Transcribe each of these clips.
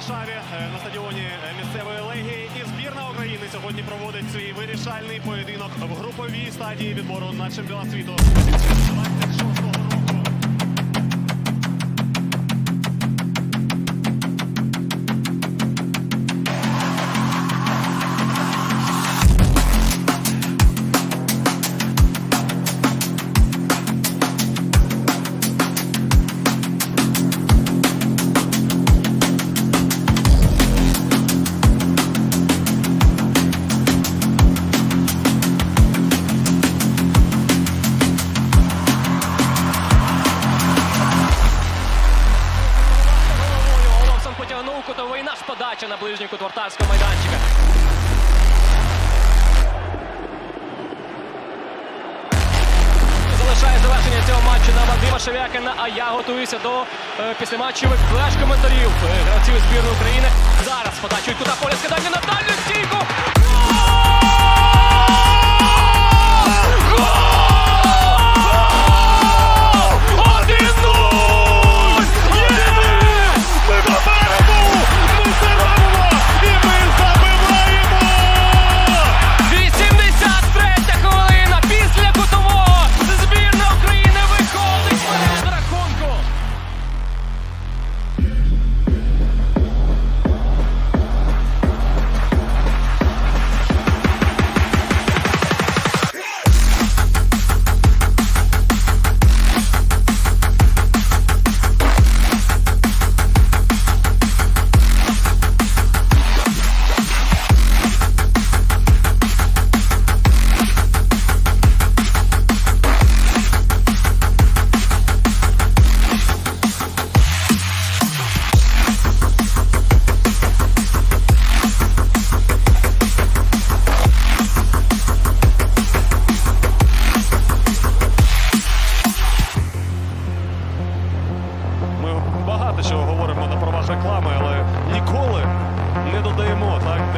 Варшаві е, на стадіоні е, місцевої легії. І збірна України сьогодні проводить свій вирішальний поєдинок в груповій стадії відбору на чемпіонат світу 2026 кутовий наш подача на ближній кут вратарського майданчика. Залишає завершення цього матчу на Вадима Шевякина, а я готуюся до е, післяматчевих флеш-коментарів е, гравців збірної України. Зараз подачу туди поля скидання на дальню стійку.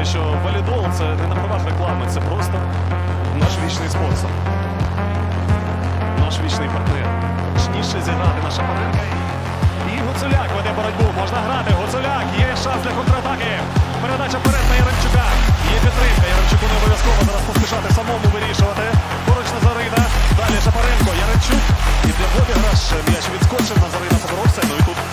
Те, що валідол це не на правах реклами, це просто наш вічний спонсор. Наш вічний партнер. Точніше зіграти наша партнерка. І Гуцуляк веде боротьбу. Можна грати. Гуцуляк. Є шанс для контратаки. Передача вперед на Яремчука. Є підтримка. Яремчуку не обов'язково зараз поспішати самому вирішувати. Поруч Назарина. Далі Шапаренко. Яремчук. І для Бобіграш м'яч відскочив. Назарина поборовся. Ну і тут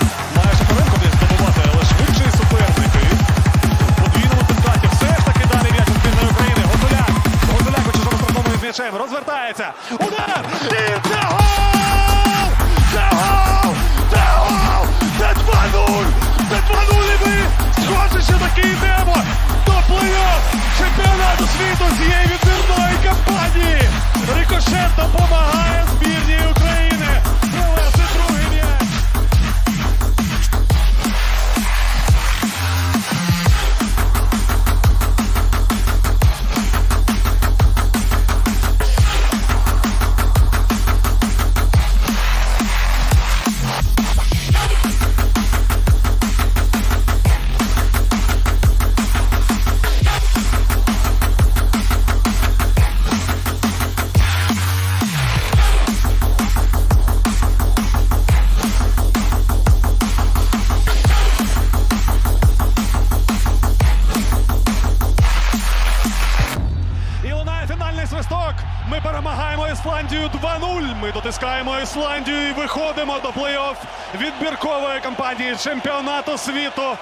Ми перемагаємо Ісландію 2-0. Ми дотискаємо Ісландію і виходимо до плей-офф відбіркової кампанії чемпіонату світу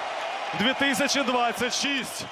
2026.